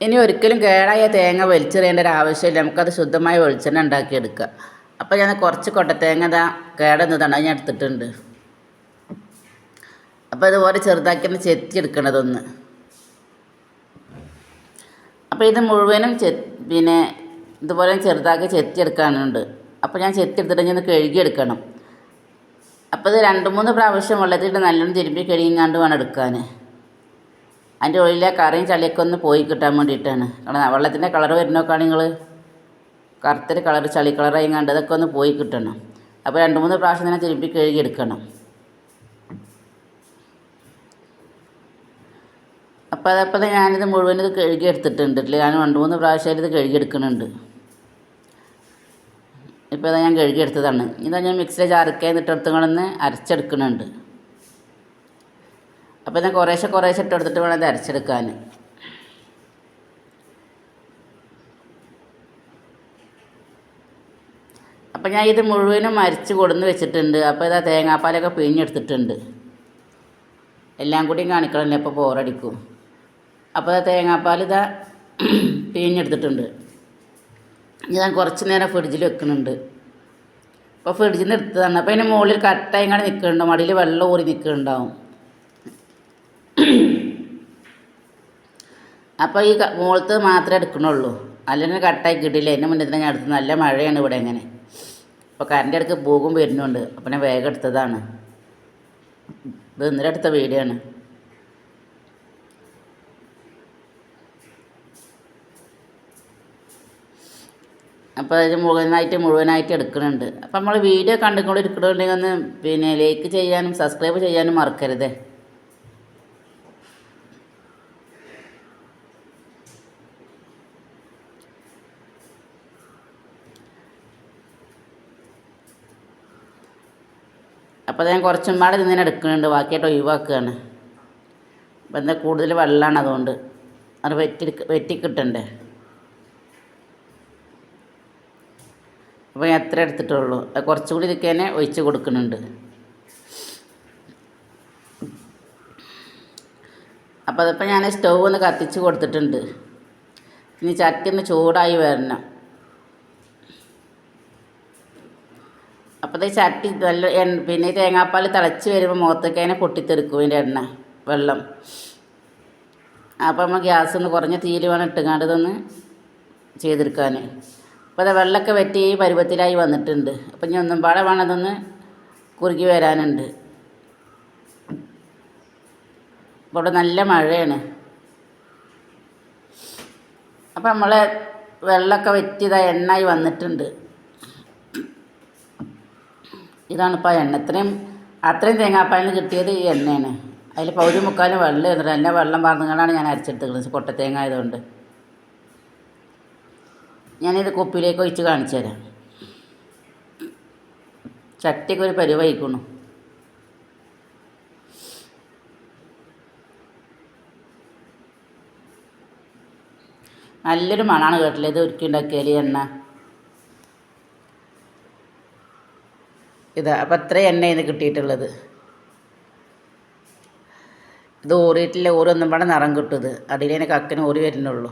ഇനി ഒരിക്കലും കേടായ തേങ്ങ വലിച്ചെറിയേണ്ട ഒരു ആവശ്യമില്ല നമുക്കത് ശുദ്ധമായ വെളിച്ചെണ്ണ ഉണ്ടാക്കിയെടുക്കുക അപ്പോൾ ഞാൻ കുറച്ച് കൊട്ടത്തേങ്ങ ഇതാ കേടുന്നതാണ് ഞാൻ എടുത്തിട്ടുണ്ട്. അപ്പോൾ ഇതുപോലെ ചെറുതാക്കി ഒന്ന് ചെത്തിയെടുക്കണതൊന്ന് അപ്പോൾ ഇത് മുഴുവനും ചെ പിന്നെ ഇതുപോലെ ചെറുതാക്കി ചെത്തിയെടുക്കാനുണ്ട്. അപ്പോൾ ഞാൻ ചെത്തിയെടുത്തിട്ട് ഞാൻ കഴുകിയെടുക്കണം. അപ്പോൾ ഇത് രണ്ട് മൂന്ന് പ്രാവശ്യം വെള്ളത്തിൽ നല്ലോണം തിരുമ്പി കഴുകിങ്ങാണ്ട് വേണം എടുക്കാൻ അതിന്റെ ഉള്ളിലെ കറിയും ചളിയൊക്കെ ഒന്ന് പോയി കിട്ടാൻ വേണ്ടിയിട്ടാണ്. കാരണം വെള്ളത്തിന്റെ കളർ വരുന്നൊക്കെയാണ് നിങ്ങൾ കറുത്തൊരു കളർ ചളി കളറായി കണ്ട് അതൊക്കെ ഒന്ന് പോയി കിട്ടണം. അപ്പോൾ രണ്ട് മൂന്ന് പ്രാവശ്യം തന്നെ തിരുമ്പി കഴുകി എടുക്കണം. അപ്പോൾ അതപ്പോൾ ഞാനിത് മുഴുവൻ ഇത് കഴുകി എടുത്തിട്ടുണ്ട്. ഇല്ലേ ഞാൻ രണ്ട് മൂന്ന് പ്രാവശ്യം ഇത് കഴുകി എടുക്കുന്നുണ്ട്. ഇപ്പോൾ ഇതാ ഞാൻ കഴുകി എടുത്തതാണ്. ഇതാ ഞാൻ മിക്സിയിലെ ചാരക്കെ എന്നിട്ട് എടുത്തുകൊണ്ടൊന്ന് അരച്ചെടുക്കുന്നുണ്ട്. അപ്പോൾ ഞാൻ കുറേശ്ശെ കുറേശ്ശെ ഇട്ട് എടുത്തിട്ട് വേണം ഇത് അരച്ചെടുക്കാൻ. അപ്പം ഞാൻ ഇത് മുഴുവനും അരിച്ച് കൊടുന്ന് വെച്ചിട്ടുണ്ട്. അപ്പോൾ ഇതാ തേങ്ങാപ്പാലൊക്കെ പിഴിഞ്ഞെടുത്തിട്ടുണ്ട്. എല്ലാം കൂടിയും കാണിക്കണമല്ലോ അപ്പോൾ ബോറടിക്കും. അപ്പോൾ തേങ്ങാപ്പാൽ ഇതാ പിഴിഞ്ഞെടുത്തിട്ടുണ്ട്. ഞാൻ കുറച്ച് നേരം ഫ്രിഡ്ജിൽ വെക്കുന്നുണ്ട്. അപ്പോൾ ഫ്രിഡ്ജിൽ നിന്ന് എടുത്തതാണ്. അപ്പോൾ അതിന്റെ മുകളിൽ കട്ടായി ഇങ്ങനെ നിൽക്കുന്നുണ്ടാവും മടിയിൽ വെള്ളം ഊറി നിൽക്കുന്നുണ്ടാവും അപ്പോൾ ഈ മുകളത്ത് മാത്രമേ എടുക്കണുള്ളൂ. അല്ലെങ്കിൽ കട്ടായി കിട്ടില്ല എന്റെ മുന്നേ തന്നെ ഞാൻ എടുത്ത് നല്ല മഴയാണ് ഇവിടെ ഇങ്ങനെ. അപ്പോൾ കറണ്ട് ഇടയ്ക്ക് പോകും വരുന്നുണ്ട്. അപ്പം ഞാൻ വേഗം എടുത്തതാണ്. ഇത് ഇന്നലെ എടുത്ത വീഡിയോ ആണ്. അപ്പോൾ അതിന് മുഴുവനായിട്ട് മുഴുവനായിട്ട് എടുക്കുന്നുണ്ട് അപ്പം നമ്മൾ വീഡിയോ കണ്ടുകൊണ്ട് എടുക്കണമെങ്കിൽ ഒന്ന് പിന്നെ ലൈക്ക് ചെയ്യാനും സബ്സ്ക്രൈബ് ചെയ്യാനും മറക്കരുതേ. അപ്പോൾ ഞാൻ കുറച്ചും പാടെ ഇതിങ്ങനെ എടുക്കുന്നുണ്ട്. ബാക്കിയായിട്ട് ഒഴിവാക്കുകയാണ്. അപ്പം എന്താ കൂടുതൽ വെള്ളമാണ് അതുകൊണ്ട്. അത് വെറ്റി വെറ്റി കിട്ടണ്ടേ? അപ്പോൾ ഞാൻ എത്ര എടുത്തിട്ടുള്ളൂ? അത് കുറച്ചുകൂടി ഇതൊക്കെ തന്നെ ഒഴിച്ച് കൊടുക്കുന്നുണ്ട്. അപ്പോൾ അതിപ്പോൾ ഞാൻ സ്റ്റൗ ഒന്ന് കത്തിച്ച് കൊടുത്തിട്ടുണ്ട്. ഇനി ചട്ടി ഒന്ന് ചൂടായി വരണം. അപ്പോൾ ഇത് ചട്ടി നല്ല എണ്ണ പിന്നെ തേങ്ങാപ്പാൽ തിളച്ച് വരുമ്പോൾ മുഖത്തേക്ക് അതിനെ പൊട്ടിത്തെറിക്കും ഇതിന്റെ എണ്ണ വെള്ളം. അപ്പോൾ നമ്മൾ ഗ്യാസ് ഒന്ന് കുറഞ്ഞ തീയിൽ വേണം ഇട്ടുങ്ങാണ്ട് ഇതൊന്ന് ചെയ്തെടുക്കാൻ അപ്പോൾ അത് വെള്ളമൊക്കെ വറ്റി ഈ പരുവത്തിലായി വന്നിട്ടുണ്ട്. അപ്പം ഇനി ഒന്നും പാടെ വേണം അതൊന്ന് കുറുകി വരാനുണ്ട്. അപ്പോൾ ഇവിടെ നല്ല മഴയാണ്. അപ്പം നമ്മളെ വെള്ളമൊക്കെ വറ്റിയതാ എണ്ണായി വന്നിട്ടുണ്ട്. ഇതാണ് ഇപ്പോൾ എണ്ണ ഇത്രയും അത്രയും തേങ്ങാപ്പാലിന് കിട്ടിയത് ഈ എണ്ണയാണ്. അതിൽ പൗരി മുക്കാലും വെള്ളം എന്നിട്ട് എന്നെ വെള്ളം പറഞ്ഞുകൊണ്ടാണ് ഞാൻ അരച്ചെടുത്തുള്ളത് കൊട്ടത്തേങ്ങ ആയതുകൊണ്ട്. ഞാനിത് കുപ്പിയിലേക്ക് ഒഴിച്ച് കാണിച്ചു തരാം. ചട്ടിക്ക് ഒരു പരിവഹിക്കണു നല്ലൊരു മണമാണ് കേട്ടില്ല? ഇത് ഒരുക്കി ഉണ്ടാക്കിയാൽ എണ്ണ. ഇതാ അപ്പം അത്ര എണ്ണയാണ് കിട്ടിയിട്ടുള്ളത്. ഇത് ഓറിയിട്ടില്ല ഓരോന്നും പാടെ നിറം കിട്ടും ഇത് അടിയിലേനെ കക്കിന് ഓറി വരുന്നുള്ളൂ.